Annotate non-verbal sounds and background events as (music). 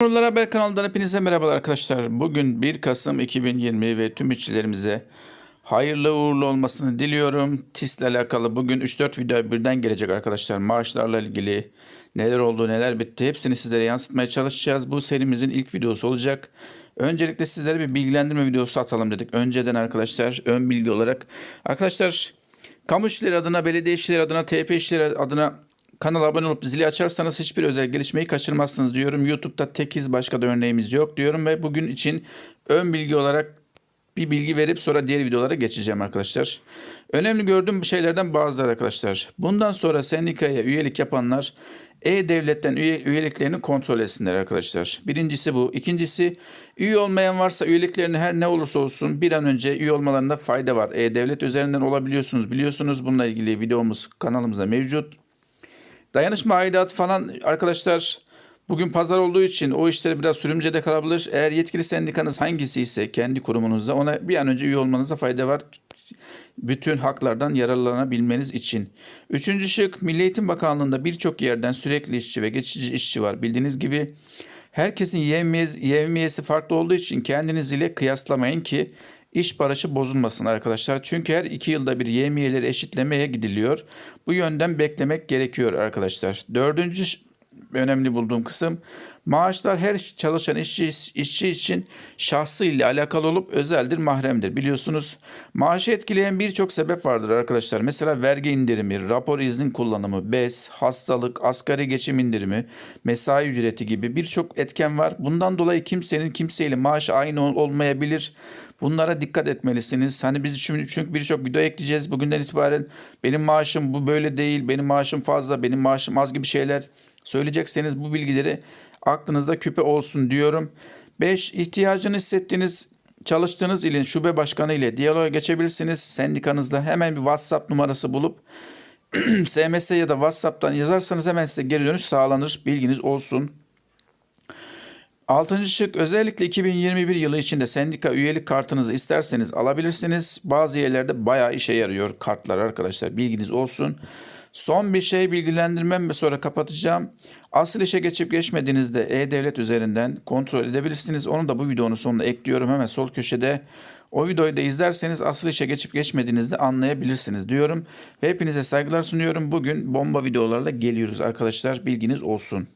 Sorular Haber kanalından hepinize merhabalar arkadaşlar. Bugün 1 Kasım 2020 ve tüm işçilerimize hayırlı uğurlu olmasını diliyorum. TİS'le alakalı bugün 3-4 video birden gelecek arkadaşlar. Maaşlarla ilgili neler oldu neler bitti hepsini sizlere yansıtmaya çalışacağız. Bu serimizin ilk videosu olacak. Öncelikle sizlere bir bilgilendirme videosu atalım dedik. Önceden arkadaşlar ön bilgi olarak. Arkadaşlar kamu işleri adına, belediye işleri adına, TP işleri adına Kanala abone olup zili açarsanız hiçbir özel gelişmeyi kaçırmazsınız diyorum. YouTube'da tekiz başka da örneğimiz yok diyorum ve bugün için ön bilgi olarak bir bilgi verip sonra diğer videolara geçeceğim arkadaşlar. Önemli gördüğüm şeylerden bazıları arkadaşlar. Bundan sonra sendikaya üyelik yapanlar E-Devlet'ten üye, üyeliklerini kontrol etsinler arkadaşlar. Birincisi bu. İkincisi üye olmayan varsa üyeliklerini her ne olursa olsun bir an önce üye olmalarında fayda var. E-Devlet üzerinden olabiliyorsunuz biliyorsunuz. Bununla ilgili videomuz kanalımızda mevcut. Dayanışma aidatı falan arkadaşlar bugün pazar olduğu için o işleri biraz sürümcede kalabilir. Eğer yetkili sendikanız hangisi ise kendi kurumunuzda ona bir an önce üye olmanıza fayda var. Bütün haklardan yararlanabilmeniz için. Üçüncü şık Milli Eğitim Bakanlığı'nda birçok yerden sürekli işçi ve geçici işçi var. Bildiğiniz gibi herkesin yevmiyesi, farklı olduğu için kendiniz ile kıyaslamayın ki iş barışı bozulmasın arkadaşlar. Çünkü her iki yılda bir yemiyeleri eşitlemeye gidiliyor. Bu yönden beklemek gerekiyor arkadaşlar. Dördüncü önemli bulduğum kısım maaşlar her çalışan işçi, işçi için şahsı ile alakalı olup özeldir, mahremdir. Biliyorsunuz maaşı etkileyen birçok sebep vardır arkadaşlar. Mesela vergi indirimi, rapor iznin kullanımı, BES, hastalık, asgari geçim indirimi, mesai ücreti gibi birçok etken var. Bundan dolayı kimsenin kimseyle maaşı aynı ol- olmayabilir. Bunlara dikkat etmelisiniz. Hani biz şimdi çünkü birçok video ekleyeceğiz. Bugünden itibaren benim maaşım bu böyle değil, benim maaşım fazla, benim maaşım az gibi şeyler söyleyecekseniz bu bilgileri aklınızda küpe olsun diyorum. 5. ihtiyacını hissettiğiniz çalıştığınız ilin şube başkanı ile diyaloğa geçebilirsiniz. Sendikanızda hemen bir WhatsApp numarası bulup (clears throat) SMS ya da WhatsApp'tan yazarsanız hemen size geri dönüş sağlanır. Bilginiz olsun. Altıncı şık özellikle 2021 yılı içinde sendika üyelik kartınızı isterseniz alabilirsiniz. Bazı yerlerde bayağı işe yarıyor kartlar arkadaşlar bilginiz olsun. Son bir şey bilgilendirmem ve sonra kapatacağım. Asıl işe geçip geçmediğinizde E-Devlet üzerinden kontrol edebilirsiniz. Onu da bu videonun sonuna ekliyorum hemen sol köşede. O videoyu da izlerseniz asıl işe geçip geçmediğinizde anlayabilirsiniz diyorum. Ve hepinize saygılar sunuyorum. Bugün bomba videolarla geliyoruz arkadaşlar bilginiz olsun.